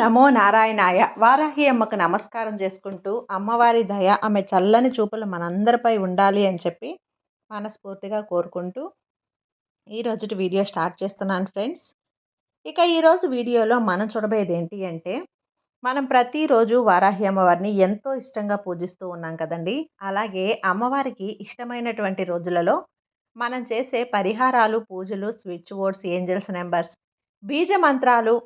నమో నారాయణాయ. వారాహి అమ్మకు నమస్కారం చేసుకుంటూ అమ్మవారి దయ ఆమె చల్లని చూపులు మనందరిపై ఉండాలి అని చెప్పి మనస్ఫూర్తిగా కోరుకుంటూ ఈరోజు వీడియో స్టార్ట్ చేస్తున్నాను ఫ్రెండ్స్. ఇక ఈరోజు వీడియోలో మనం చూడబోయేది ఏంటి అంటే మనం ప్రతిరోజు వారాహి అమ్మవారిని ఎంతో ఇష్టంగా పూజిస్తూ ఉన్నాం కదండి. అలాగే అమ్మవారికి ఇష్టమైనటువంటి రోజులలో మనం చేసే పరిహారాలు పూజలు స్విచ్ బోర్డ్స్ ఏంజల్స్ నెంబర్స్ బీజ మంత్రాలు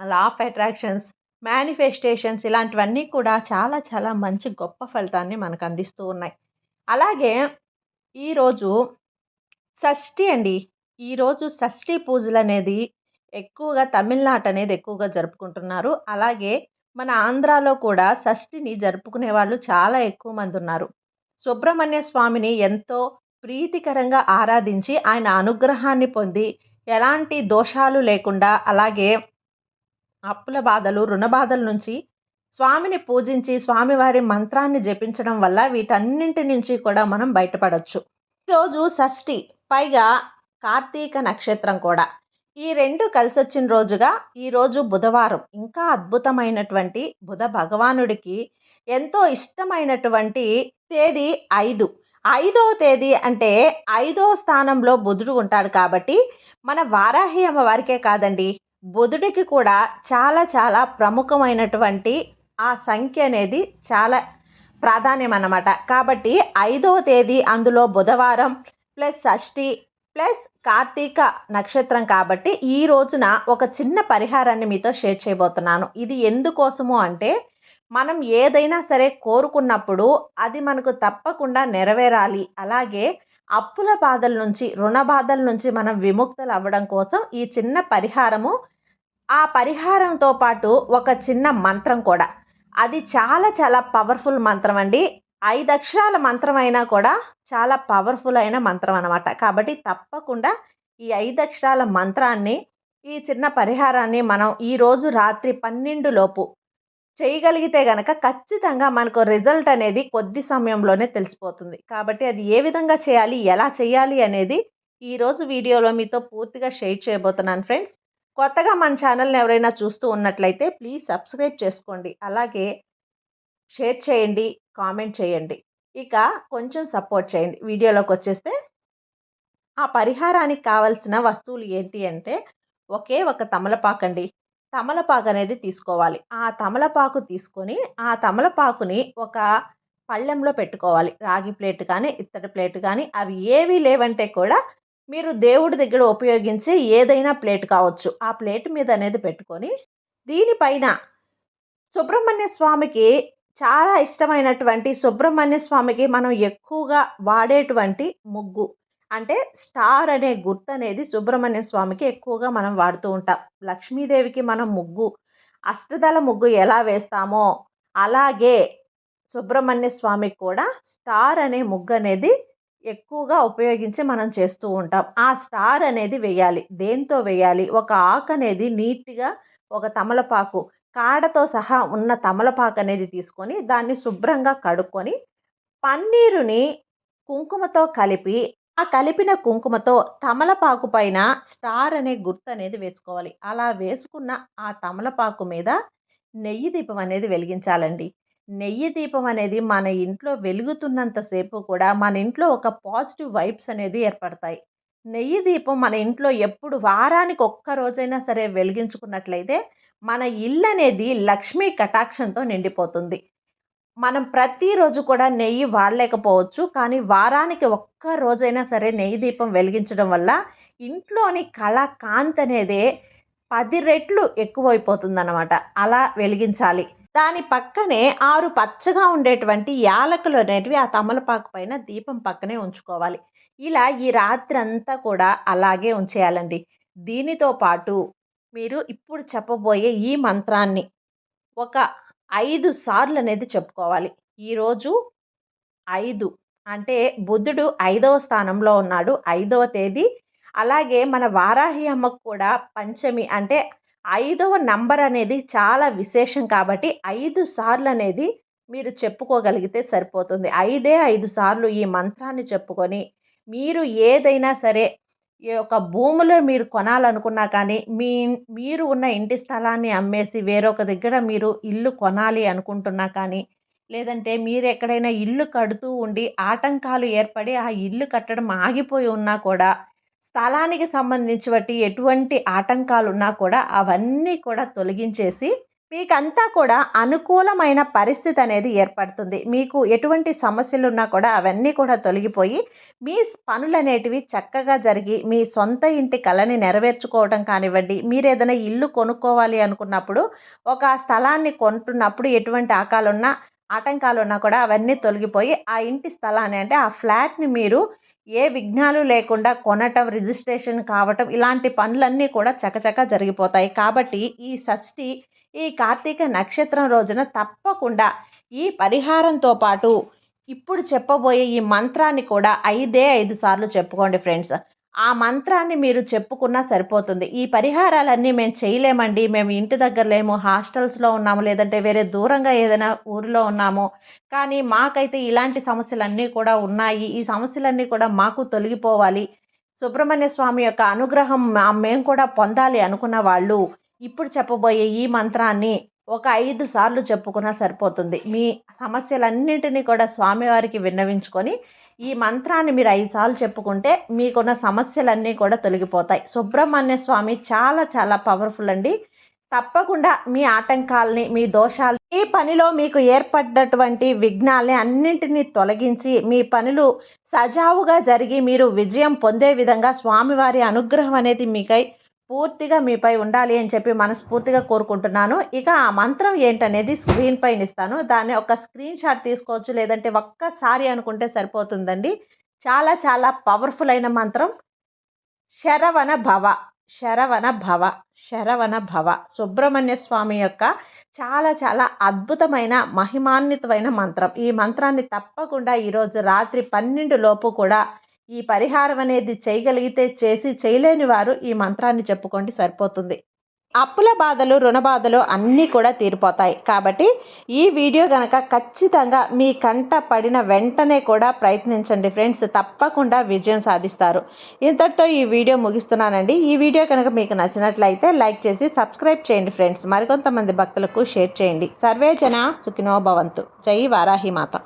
లా ఆఫ్ అట్రాక్షన్స్ మేనిఫెస్టేషన్స్ ఇలాంటివన్నీ కూడా చాలా చాలా మంచి గొప్ప ఫలితాన్ని మనకు అందిస్తూ ఉన్నాయి. అలాగే ఈరోజు షష్ఠి అండి. ఈరోజు షష్ఠి పూజలు అనేది ఎక్కువగా తమిళనాడు అనేది ఎక్కువగా జరుపుకుంటున్నారు. అలాగే మన ఆంధ్రాలో కూడా షష్ఠిని జరుపుకునే వాళ్ళు చాలా ఎక్కువ మంది ఉన్నారు. సుబ్రహ్మణ్య స్వామిని ఎంతో ప్రీతికరంగా ఆరాధించి ఆయన అనుగ్రహాన్ని పొంది ఎలాంటి దోషాలు లేకుండా అలాగే అప్పుల బాధలు రుణ బాధల నుంచి స్వామిని పూజించి స్వామివారి మంత్రాన్ని జపించడం వల్ల వీటన్నింటి నుంచి కూడా మనం బయటపడవచ్చు ఈరోజు షష్ఠి పైగా కార్తీక నక్షత్రం కూడా. ఈ రెండు కలిసి వచ్చిన రోజుగా ఈరోజు బుధవారం ఇంకా అద్భుతమైనటువంటి బుధ భగవానుడికి ఎంతో ఇష్టమైనటువంటి తేదీ ఐదు. ఐదో తేదీ అంటే ఐదో స్థానంలో బుధుడు ఉంటాడు కాబట్టి మన వారాహి అమ్మవారికే కాదండి బుధుడికి కూడా చాలా చాలా ప్రముఖమైనటువంటి ఆ సంఖ్య అనేది చాలా ప్రాధాన్యం అన్నమాట. కాబట్టి ఐదవ తేదీ అందులో బుధవారం ప్లస్ షష్ఠి ప్లస్ కార్తీక నక్షత్రం కాబట్టి ఈ రోజున ఒక చిన్న పరిహారాన్ని మీతో షేర్ చేయబోతున్నాను. ఇది ఎందుకోసము అంటే మనం ఏదైనా సరే కోరుకున్నప్పుడు అది మనకు తప్పకుండా నెరవేరాలి. అలాగే అప్పుల బాధల నుంచి రుణ బాధల నుంచి మనం విముక్తులు అవ్వడం కోసం ఈ చిన్న పరిహారము ఆ పరిహారంతో పాటు ఒక చిన్న మంత్రం కూడా. అది చాలా చాలా పవర్ఫుల్ మంత్రం అండి. ఐదు అక్షరాల మంత్రం అయినా కూడా చాలా పవర్ఫుల్ అయిన మంత్రం అనమాట కాబట్టి తప్పకుండా ఈ ఐదు అక్షరాల మంత్రాన్ని ఈ చిన్న పరిహారాన్ని మనం ఈరోజు రాత్రి పన్నెండు లోపు చేయగలిగితే గనక ఖచ్చితంగా మనకు రిజల్ట్ అనేది కొద్ది సమయంలోనే తెలిసిపోతుంది. కాబట్టి అది ఏ విధంగా చేయాలి ఎలా చేయాలి అనేది ఈరోజు వీడియోలో మీతో పూర్తిగా షేర్ చేయబోతున్నాను ఫ్రెండ్స్ కొత్తగా మన ఛానల్ని ఎవరైనా చూస్తూ ఉన్నట్లయితే ప్లీజ్ సబ్స్క్రైబ్ చేసుకోండి. అలాగే షేర్ చేయండి కామెంట్ చేయండి. ఇక కొంచెం సపోర్ట్ చేయండి. వీడియోలోకి వచ్చేస్తే ఆ పరిహారానికి కావలసిన వస్తువులు ఏంటి అంటే ఒకే ఒక తమలపాకండి తమలపాకు అనేది తీసుకోవాలి. ఆ తమలపాకు తీసుకొని ఆ తమలపాకుని ఒక పళ్ళెంలో పెట్టుకోవాలి. రాగి ప్లేట్ కానీ ఇత్తడి ప్లేట్ కానీ అవి ఏవి లేవంటే కూడా మీరు దేవుడి దగ్గర ఉపయోగించే ఏదైనా ప్లేట్ కావచ్చు. ఆ ప్లేట్ మీద అనేది పెట్టుకొని దీనిపైన సుబ్రహ్మణ్య స్వామికి చాలా ఇష్టమైనటువంటి సుబ్రహ్మణ్య స్వామికి మనం ఎక్కువగా వాడేటువంటి ముగ్గు. అంటే స్టార్ అనే గుర్తు అనేది సుబ్రహ్మణ్య స్వామికి ఎక్కువగా మనం వాడుతూ ఉంటాం. లక్ష్మీదేవికి మనం ముగ్గు అష్టదళ ముగ్గు ఎలా వేస్తామో అలాగే సుబ్రహ్మణ్య స్వామికి కూడా స్టార్ అనే ముగ్గు అనేది ఎక్కువగా ఉపయోగించి మనం చేస్తూ ఉంటాం. ఆ స్టార్ అనేది వేయాలి. దేంతో వేయాలి? ఒక ఆకు అనేది నీట్గా ఒక తమలపాకు కాడతో సహా ఉన్న తమలపాకు అనేది తీసుకొని దాన్ని శుభ్రంగా కడుక్కొని పన్నీరుని కుంకుమతో కలిపి ఆ కలిపిన కుంకుమతో తమలపాకు పైన స్టార్ అనే గుర్తు అనేది వేసుకోవాలి. అలా వేసుకున్న ఆ తమలపాకు మీద నెయ్యి దీపం అనేది వెలిగించాలండి. నెయ్యి దీపం అనేది మన ఇంట్లో వెలుగుతున్నంతసేపు కూడా మన ఇంట్లో ఒక పాజిటివ్ వైబ్స్ అనేది ఏర్పడతాయి. నెయ్యి దీపం మన ఇంట్లో ఎప్పుడు వారానికి ఒక్క రోజైనా సరే వెలిగించుకున్నట్లయితే మన ఇల్లు అనేది లక్ష్మీ కటాక్షంతో నిండిపోతుంది. మనం ప్రతిరోజు కూడా నెయ్యి వాడలేకపోవచ్చు. కానీ వారానికి ఒక్క రోజైనా సరే నెయ్యి దీపం వెలిగించడం వల్ల ఇంట్లోని కళా కాంతి అనేది పది రెట్లు ఎక్కువైపోతుంది అనమాట అలా వెలిగించాలి. దాని పక్కనే ఆరు పచ్చగా ఉండేటువంటి యాలకులు అనేటివి ఆ తమలపాకు పైన దీపం పక్కనే ఉంచుకోవాలి. ఇలా ఈ రాత్రి అంతా కూడా అలాగే ఉంచేయాలండి. దీనితో పాటు మీరు ఇప్పుడు చెప్పబోయే ఈ మంత్రాన్ని ఒక ఐదు సార్లు అనేది చెప్పుకోవాలి. ఈరోజు ఐదు అంటే బుద్ధుడు ఐదవ స్థానంలో ఉన్నాడు ఐదవ తేదీ. అలాగే మన వారాహి అమ్మకు కూడా పంచమి అంటే ఐదవ నంబర్ అనేది చాలా విశేషం కాబట్టి ఐదు సార్లు అనేది మీరు చెప్పుకోగలిగితే సరిపోతుంది. ఐదే ఐదు సార్లు ఈ మంత్రాన్ని చెప్పుకొని మీరు ఏదైనా సరే ఈ యొక్క భూములు మీరు కొనాలనుకున్నా కానీ మీ మీరు ఉన్న ఇంటి స్థలాన్ని అమ్మేసి వేరొక దగ్గర మీరు ఇల్లు కొనాలి అనుకుంటున్నా కానీ లేదంటే మీరు ఎక్కడైనా ఇల్లు కడుతూ ఉండి ఆటంకాలు ఏర్పడి ఆ ఇల్లు కట్టడం ఆగిపోయి ఉన్నా కూడా స్థలానికి సంబంధించి ఎటువంటి ఆటంకాలు ఉన్నా కూడా అవన్నీ కూడా తొలగించేసి మీకంతా కూడా అనుకూలమైన పరిస్థితి అనేది ఏర్పడుతుంది. మీకు ఎటువంటి సమస్యలు ఉన్నా కూడా అవన్నీ కూడా తొలగిపోయి మీ పనులు అనేటివి చక్కగా జరిగి మీ సొంత ఇంటి కళని నెరవేర్చుకోవడం కానివ్వండి మీరు ఏదైనా ఇల్లు కొనుక్కోవాలి అనుకున్నప్పుడు ఒక స్థలాన్ని కొంటున్నప్పుడు ఎటువంటి ఆకాలున్నా ఆటంకాలు ఉన్నా కూడా అవన్నీ తొలగిపోయి ఆ ఇంటి స్థలాన్ని అంటే ఆ ఫ్లాట్ని మీరు ఏ విఘ్నాలు లేకుండా కొనటం రిజిస్ట్రేషన్ కావటం ఇలాంటి పనులన్నీ కూడా చకచక జరిగిపోతాయి. కాబట్టి ఈ షష్ఠి ఈ కార్తీక నక్షత్రం రోజున తప్పకుండా ఈ పరిహారంతో పాటు ఇప్పుడు చెప్పబోయే ఈ మంత్రాన్ని కూడా ఐదే ఐదు సార్లు చెప్పుకోండి ఫ్రెండ్స్. ఆ మంత్రాన్ని మీరు చెప్పుకున్నా సరిపోతుంది. ఈ పరిహారాలన్నీ మేము చేయలేమండి. మేము ఇంటి దగ్గర లేము హాస్టల్స్లో ఉన్నాము లేదంటే వేరే దూరంగా ఏదైనా ఊరిలో ఉన్నాము. కానీ మాకైతే ఇలాంటి సమస్యలన్నీ కూడా ఉన్నాయి. ఈ సమస్యలన్నీ కూడా మాకు తొలగిపోవాలి. సుబ్రహ్మణ్య స్వామి యొక్క అనుగ్రహం మేము కూడా పొందాలి అనుకున్న వాళ్ళు ఇప్పుడు చెప్పబోయే ఈ మంత్రాన్ని ఒక ఐదు సార్లు చెప్పుకున్నా సరిపోతుంది. మీ సమస్యలన్నింటినీ కూడా స్వామివారికి విన్నవించుకొని ఈ మంత్రాన్ని మీరు ఐదు సార్లు చెప్పుకుంటే మీకున్న సమస్యలన్నీ కూడా తొలగిపోతాయి. సుబ్రహ్మణ్య స్వామి చాలా చాలా పవర్ఫుల్ అండి. తప్పకుండా మీ ఆటంకాలని మీ దోషాలు ఈ పనిలో మీకు ఏర్పడ్డటువంటి విఘ్నాలని అన్నింటినీ తొలగించి మీ పనులు సజావుగా జరిగి మీరు విజయం పొందే విధంగా స్వామివారి అనుగ్రహం అనేది మీకై పూర్తిగా మీపై ఉండాలి అని చెప్పి మనస్ఫూర్తిగా కోరుకుంటున్నాను. ఇక ఆ మంత్రం ఏంటనేది స్క్రీన్ పైన ఇస్తాను. దాన్ని ఒక స్క్రీన్ షాట్ తీసుకోవచ్చు లేదంటే ఒక్కసారి అనుకుంటే సరిపోతుందండి. చాలా చాలా పవర్ఫుల్ అయిన మంత్రం. శరవణ భవ శరవణ భవ శరవణ భవ. సుబ్రహ్మణ్య స్వామి యొక్క చాలా చాలా అద్భుతమైన మహిమాన్వితమైన మంత్రం. ఈ మంత్రాన్ని తప్పకుండా ఈరోజు రాత్రి పన్నెండు లోపు కూడా ఈ పరిహారం అనేది చేయగలిగితే చేసి చేయలేని వారు ఈ మంత్రాన్ని చెప్పుకోండి సరిపోతుంది. అప్పుల బాధలు రుణ బాధలు అన్నీ కూడా తీరిపోతాయి. కాబట్టి ఈ వీడియో కనుక ఖచ్చితంగా మీ కంట పడిన వెంటనే కూడా ప్రయత్నించండి ఫ్రెండ్స్. తప్పకుండా విజయం సాధిస్తారు. ఇంతటితో ఈ వీడియో ముగిస్తున్నానండి. ఈ వీడియో కనుక మీకు నచ్చినట్లయితే లైక్ చేసి సబ్స్క్రైబ్ చేయండి ఫ్రెండ్స్. మరికొంతమంది భక్తులకు షేర్ చేయండి. సర్వే జన సుఖినో భవంతు. జై వారాహి మాత.